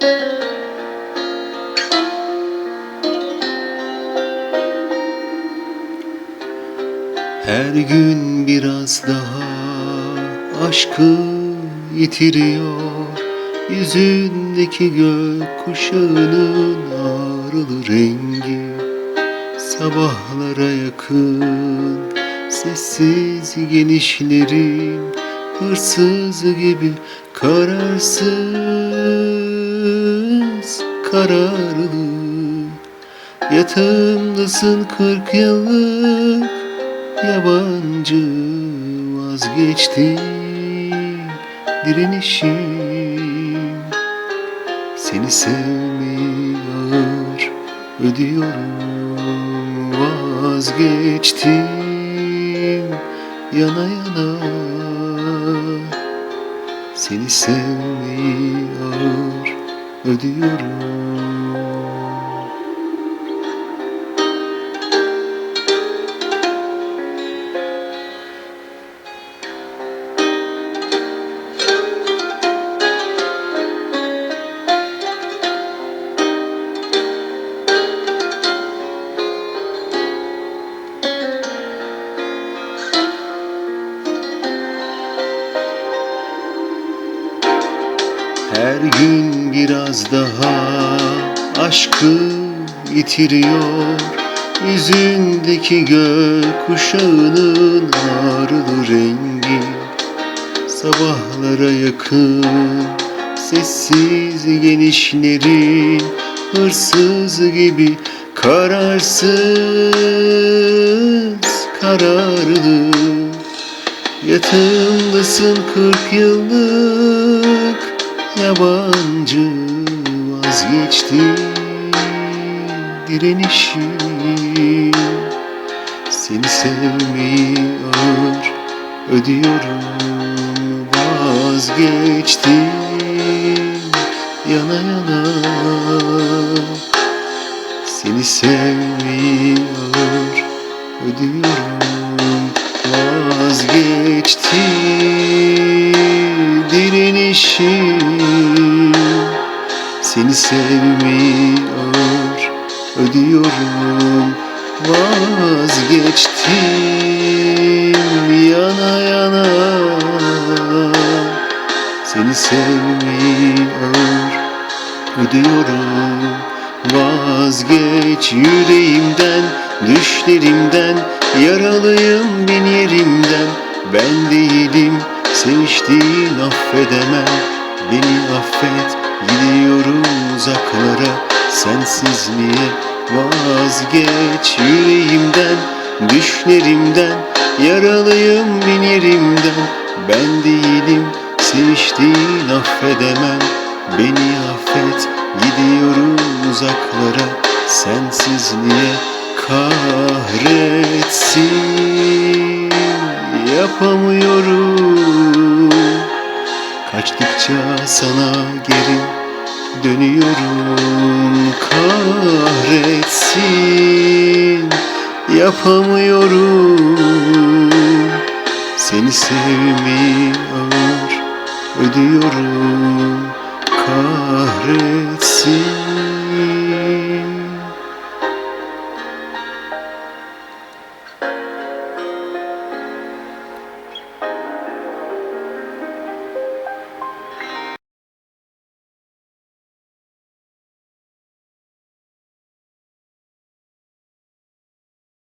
Her gün biraz daha aşkı yitiriyor. Yüzündeki gök kuşağının ağrılı rengi Sabahlara yakın sessiz genişlerin Hırsız gibi kararsız kararlı Yatağımdasın kırk yıllık yabancı vazgeçtim direnişim Seni sevmeyi ağır ödüyorum vazgeçtim yana yana Seni sevmeyi ağır ödüyorum Her gün biraz daha aşkı yitiriyor. Yüzündeki gök kuşağının ağrılı rengi Sabahlara yakın sessiz genişlerin Hırsız gibi kararsız kararlı. Yatağımdasın kırk yıllık yabancı vazgeçti. Direnişim Seni sevmeyi ağır ödüyorum vazgeçtim yana yana Seni sevmeyi ağır ödüyorum Seni sevmeyi ağır ödüyorum. Vazgeçtim yana yana. Seni sevmeyi ağır ödüyorum. Vazgeç yüreğimden, düşlerimden Yaralıyım bin yerimden. Ben değilim seviştiğin affedemem. Beni affet gidiyorum uzaklara Sensiz niye? Vazgeç yüreğimden Düşlerimden yaralıyım bin yerimden. Ben değilim seviştiğin affedemem. Beni affet gidiyorum uzaklara Sensiz niye? Kahretsin Yapamıyorum Kaçtıkça sana geri dönüyorum. Kahretsin Yapamıyorum. Seni sevmeyi ağır ödüyorum. Kahretsin